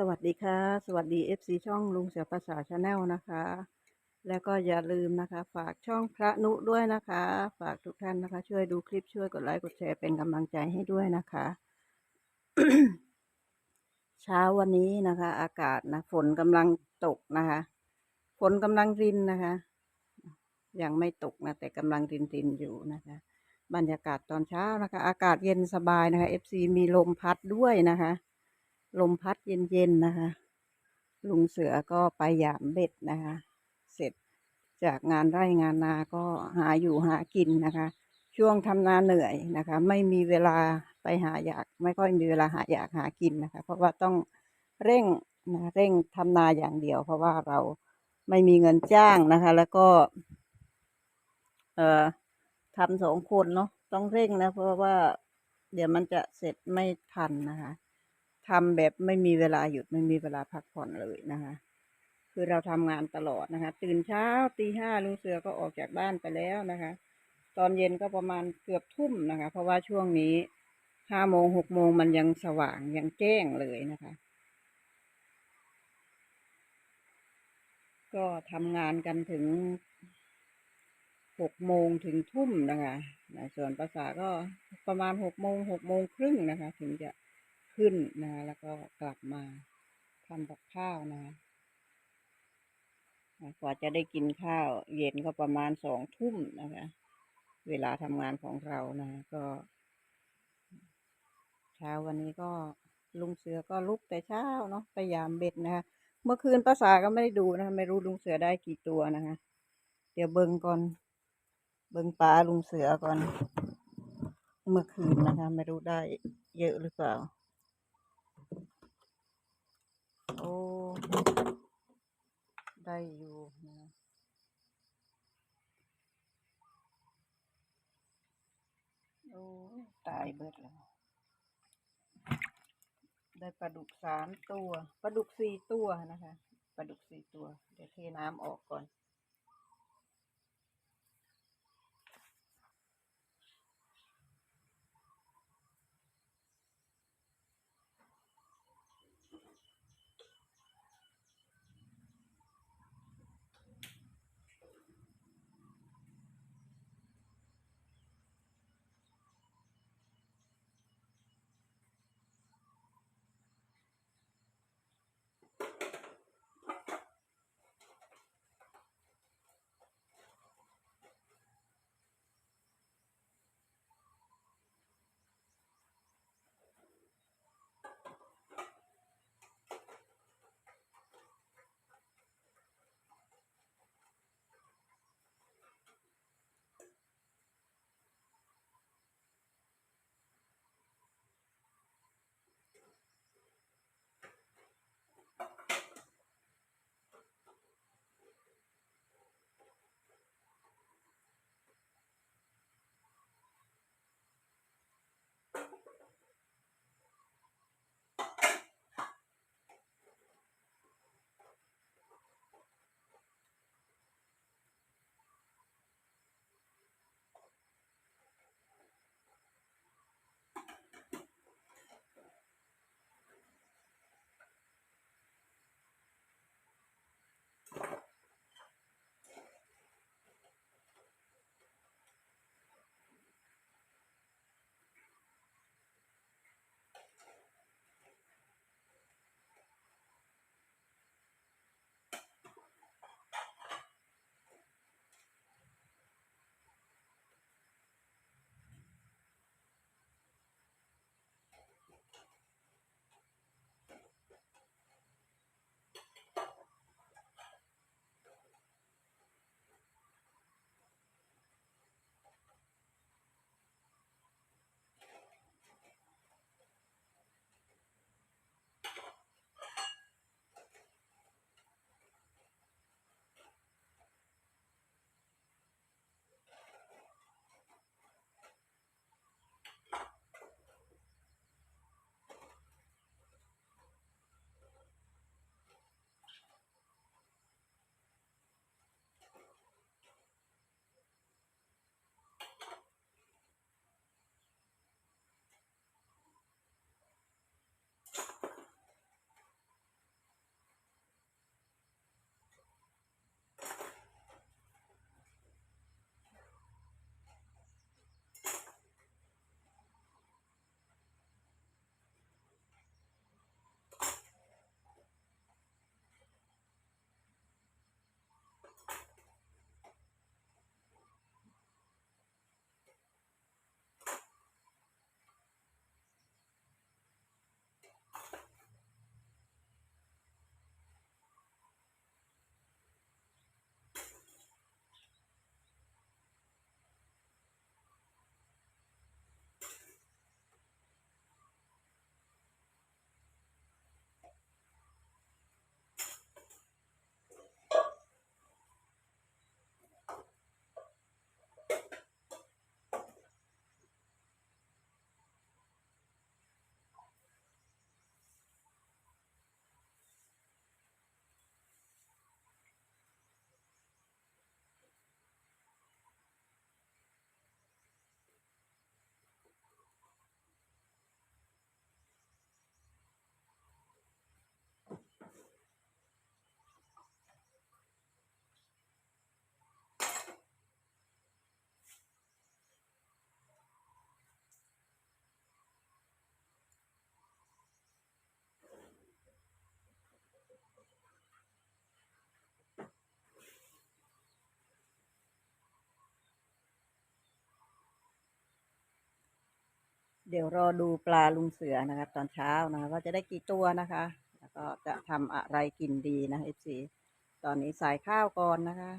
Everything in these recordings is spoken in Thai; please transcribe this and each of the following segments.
สวัสดีค่ะ สวัสดี FC ช่องลุงเสือภาษาชาแนลนะคะ แล้วก็อย่าลืมนะคะ ฝากช่องพระนุด้วยนะคะ ฝากทุกท่านนะคะ ช่วยดูคลิปช่วยกดไลค์กดแชร์เป็นกำลังใจให้ด้วยนะคะ เช้าวันนี้นะคะ อากาศนะฝนกำลังตกนะคะ ฝนกำลังรินนะคะ ยังไม่ตกนะ แต่กำลังรินรินอยู่นะคะ บรรยากาศตอนเช้านะคะ อากาศเย็นสบายนะคะ FC มีลมพัดด้วยนะคะ ลมพัดเย็นๆนะคะ ลุงเสือก็ไปหยามเบ็ดนะคะ เสร็จจากงานไร่งานนาก็หาอยู่หากินนะคะ ช่วงทำนาเหนื่อยนะคะ ไม่มีเวลาไปหาอยาก ไม่ค่อยมีเวลาหาอยากหากินนะคะ เพราะว่าต้องเร่งนะเร่งทำนาอย่างเดียว เพราะว่าเราไม่มีเงินจ้างนะคะ แล้วก็ เอ่อทำสองคนเนาะต้องเร่งนะ เพราะว่าเดี๋ยวมันจะเสร็จไม่ทันนะคะ ทำแบบไม่มีเวลาหยุดไม่มีเวลาพักผ่อนเลยนะคะ คือเราทำงานตลอดนะคะ ตื่นเช้าตีห้าลุงเสือก็ออกจากบ้านไปแล้วนะคะ ตอนเย็นก็ประมาณเกือบทุ่มนะคะ เพราะว่าช่วงนี้ห้าโมงหกโมงมันยังสว่างยังแจ้งเลยนะคะ ก็ทำงานกันถึงหกโมงถึงทุ่มนะคะนะส่วนภาษาก็ประมาณหกโมงหกโมงครึ่งนะคะ ถึงจะ ขึ้นนะแล้วก็กลับมาทำกับข้าวนะกว่าจะได้กินข้าว เย็นก็ประมาณสองทุ่มนะคะ เวลาทำงานของเรานะก็ เช้าวันนี้ก็ลุงเสือก็ลุกแต่เช้าเนาะไปยามเบ็ดนะคะเมื่อคืนภาษาก็ไม่ได้ดูนะคะไม่รู้ลุงเสือได้กี่ตัวนะคะ เดี๋ยวเบิงก่อน เบิงปลาลุงเสือก่อน เมื่อคืนนะคะ ไม่รู้ได้เยอะหรือเปล่า โอ้ได้อยู่นะโอ้ตายเบิดแล้ว ได้ปลาดุกสามตัว ปลาดุกสี่ตัวนะคะ ปลาดุกสี่ตัว เดี๋ยวเทน้ำออกก่อน ดี๋ยวรอดูปลาลุงเสือนะคะตอนเช้านะคะว่าจะได้กี่ตัวนะคะ แล้วก็จะทำอะไรกินดีนะเอฟซีตอนนี้ใส่ข้าวก่อนนะคะ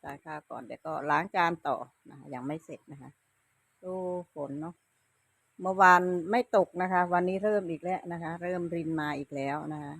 ใส่ข้าวก่อนเดี๋ยวก็ล้างจานต่อนะคะยังไม่เสร็จนะคะดูฝนเนาะเมื่อวานไม่ตกนะคะ วันนี้เริ่มอีกแล้วนะคะ เริ่มรินมาอีกแล้วนะคะ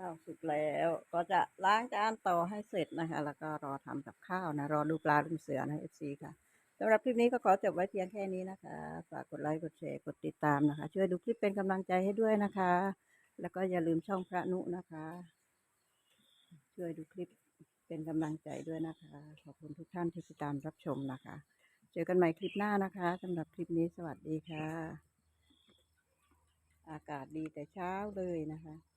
ข้าวสุกแล้วก็จะล้างจานต่อให้เสร็จนะคะ แล้วก็รอทำกับข้าวนะ รอดูปลาลุงเสือนะเอฟซีค่ะสำหรับคลิปนี้ก็ขอจบไว้เพียงแค่นี้นะคะ ฝากกดไลค์กดแชร์กดติดตามนะคะ ช่วยดูคลิปเป็นกำลังใจให้ด้วยนะคะ แล้วก็อย่าลืมช่องพระนุนะคะ ช่วยดูคลิปเป็นกำลังใจด้วยนะคะ ขอบคุณทุกท่านที่ติดตามรับชมนะคะ เจอกันใหม่คลิปหน้านะคะสำหรับคลิปนี้สวัสดีค่ะ อากาศดีแต่เช้าเลยนะคะ